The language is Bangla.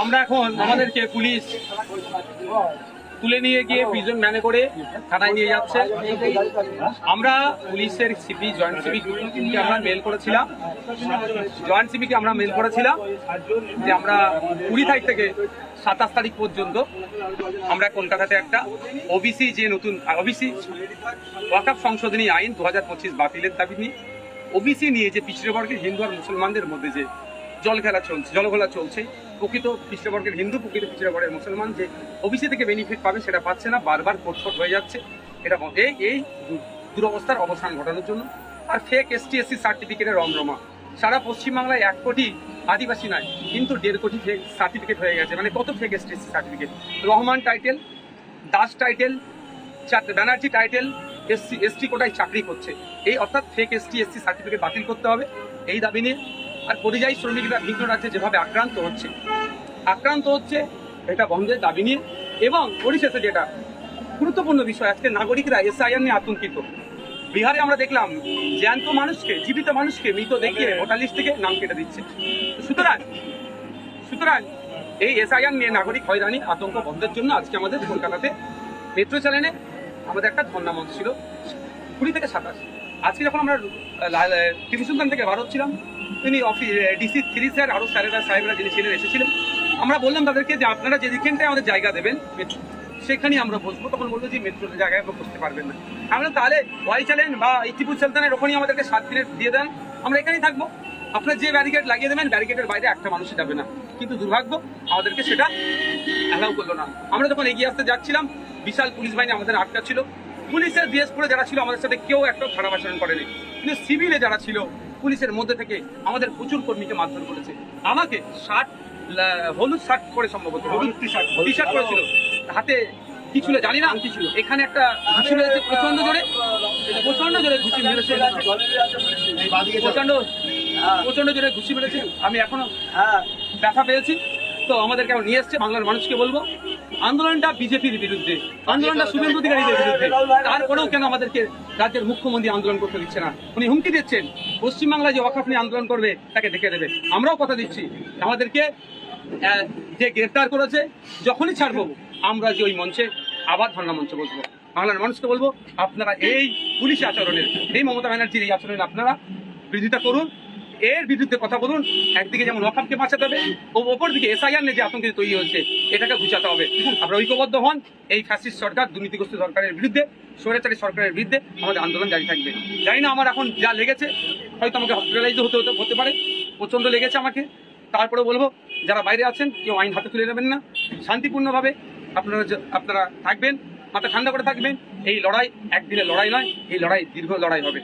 আমরা এখন আমাদেরকে পুলিশ তুলে নিয়ে গিয়ে প্রিজন ম্যানে করে থানায় নিয়ে যাচ্ছে। আমরা পুলিশের সিপি জয়েন্ট সিপিকে আমরা মেল করেছিলাম। জয়েন্ট সিপিকে আমরা মেল করেছিলাম যে আমরা কুড়ি তারিখ থেকে সাতাশ তারিখ পর্যন্ত আমরা কলকাতাতে একটা ওবিসি যে নতুন ওবিসি ওয়াকাপ সংশোধনী আইন দু হাজার পঁচিশ বাতিলের দাবি নিয়ে ওবিসি নিয়ে যে পিছিয়ে বর্গের হিন্দু আর মুসলমানদের মধ্যে যে জল খেলা চলছে জলঘোলা চলছে প্রকৃত পিছিয়ে বর্গের হিন্দু প্রকৃত পিছিয়ে বর্গের মুসলমান যে ওবিসি থেকে বেনিফিট পাবে সেটা পাচ্ছে না, বারবার কোটফট হয়ে যাচ্ছে। এটা এই এই দুরবস্থার অবসান ঘটানোর জন্য। আর ফেক এসটি এসসি সার্টিফিকেটের রমরমা। সারা পশ্চিমবাংলায় এক কোটি আদিবাসী নয় কিন্তু দেড় কোটি ফেক সার্টিফিকেট হয়ে গেছে। মানে কত fake ST SC certificate Rahman title Das title Banerjee title SC ST কোটায় চাকরি করছে। এই অর্থাৎ ফেক এসটি এসসি সার্টিফিকেট বাতিল করতে হবে। এই দাবি নিয়ে আর পরিযায়ী শ্রমিকরা ভিন্ন রাজ্যে যেভাবে আক্রান্ত হচ্ছে আক্রান্ত হচ্ছে এটা বন্ধের দাবি নিয়ে এবং পরিশেষে যেটা গুরুত্বপূর্ণ বিষয়, আজকে নাগরিকরা এসআইআর নিয়ে আতঙ্কিত। বিহারে আমরা দেখলাম জ্যান্ত মানুষকে, জীবিত মানুষকে মৃত দেখিয়ে ভোটার লিস্ট থেকে নাম কেটে দিচ্ছে। সুতরাং সুতরাং এই এসআইআর নিয়ে নাগরিক হয়রানি, আতঙ্ক বন্ধের জন্য আজকে আমাদের কলকাতাতে মেট্রো চ্যানেলে আমাদের একটা ধর্ণা মঞ্চ ছিল, কুড়ি থেকে সাতাশ। আজকে যখন আমরা টিভি সুলতান থেকে বার হচ্ছিলাম তিনি অফিস ডিসি থ্রি স্যার আরও স্যারেরা, সাহেবরা যিনি ছিলেন, এসেছিলেন। আমরা বললাম তাদেরকে যে আপনারা যে যেখানটায় আমাদের জায়গা দেবেন সেখানেই আমরা বসবো। তখন বলল যে মেট্রোর জায়গায় আমরা বসতে পারবেন না। আমরা তাহলে ওয়াই চ্যালেন বা এই টিপু সুলতানের ওখানেই আমাদেরকে সাত দিনের দিয়ে দেন। আমরা এখানেই থাকব। আপনার যে ব্যারিকেড লাগিয়ে দেবেন ব্যারিকেডের বাইরে একটা মানুষই যাবে না। কিন্তু দুর্ভাগ্য, আমাদেরকে সেটা অ্যালাউ করল না। আমরা যখন এগিয়ে আসতে যাচ্ছিলাম, বিশাল পুলিশ বাহিনী আমাদের আটকা ছিল। পুলিশের ড্রেস পরে যারা ছিল, আমাদের সাথে কেউ একটা খারাপ আচরণ করেনি। কিন্তু সিভিলে যারা ছিল পুলিশের মধ্যে থেকে আমাদের প্রচুর কর্মীকে মারধর করেছে। আমাকে শার্ট হলুদ শার্ট পরে সম্ভবত। হলুদ টি শার্ট টি শার্ট পরেছিল হাতে কি ছিল জানি না। কি ছিল এখানে একটা ঘুষি মেরেছে প্রচণ্ড জোরে। প্রচণ্ড জোরে ঘুষি মেরেছে। প্রচণ্ড প্রচণ্ড জোরে ঘুষি মেরেছে। আমি এখনও ব্যথা পেয়েছি। তো আমাদেরকে নিয়ে এসছে। বাংলার মানুষকে বলব। আন্দোলনটা বিজেপির বিরুদ্ধে, আন্দোলনটা শুভেন্দু অধিকারীদের বিরুদ্ধে। তারপরেও কেন আমাদেরকে রাজ্যের মুখ্যমন্ত্রী আন্দোলন করতে দিচ্ছে না? উনি হুমকি দিচ্ছেন। পশ্চিমবাংলায় যে ওয়াকাফ নিয়ে আন্দোলন করবে, তাকে দেখে দেবে। আমরাও কথা দিচ্ছি। আমাদেরকে যে গ্রেফতার করেছে, যখনই ছাড়বো, আমরা যে ওই মঞ্চে আবার ধর্ণা মঞ্চে বসবো। বাংলার মানুষকে বলব, আপনারা এই পুলিশ আচরণের, এই মমতা ব্যানার্জির এই আচরণের আপনারা বিরোধিতা করুন। এর বিরুদ্ধে কথা বলুন, একদিকে যেমন ওয়াকাপকে বাঁচাতে হবে, ও অপর দিকে এসআইআর নিয়ে যে আতঙ্কিত তৈরি হয়েছে, এটাকে ঘুচাতে হবে। আমরা ঐক্যবদ্ধ হন, এই ফ্যাসিস্ট সরকার দুর্নীতিগ্রস্ত সরকারের বিরুদ্ধে, স্বৈরাচারী সরকারের বিরুদ্ধে আমাদের আন্দোলন জারি থাকবে। জানি না আমার এখন যা লেগেছে, হয়তো আমাকে হসপিটালাইজ হতে হতে হতে পারে, প্রচণ্ড লেগেছে আমাকে। তারপরে বলব, যারা বাইরে আছেন, কেউ আইন হাতে তুলে নেবেন না। শান্তিপূর্ণভাবে আপনারা আপনারা থাকবেন, মাথা ঠান্ডা করে থাকবেন। এই লড়াই একদিনের লড়াই নয়, এই লড়াই দীর্ঘ লড়াই হবে।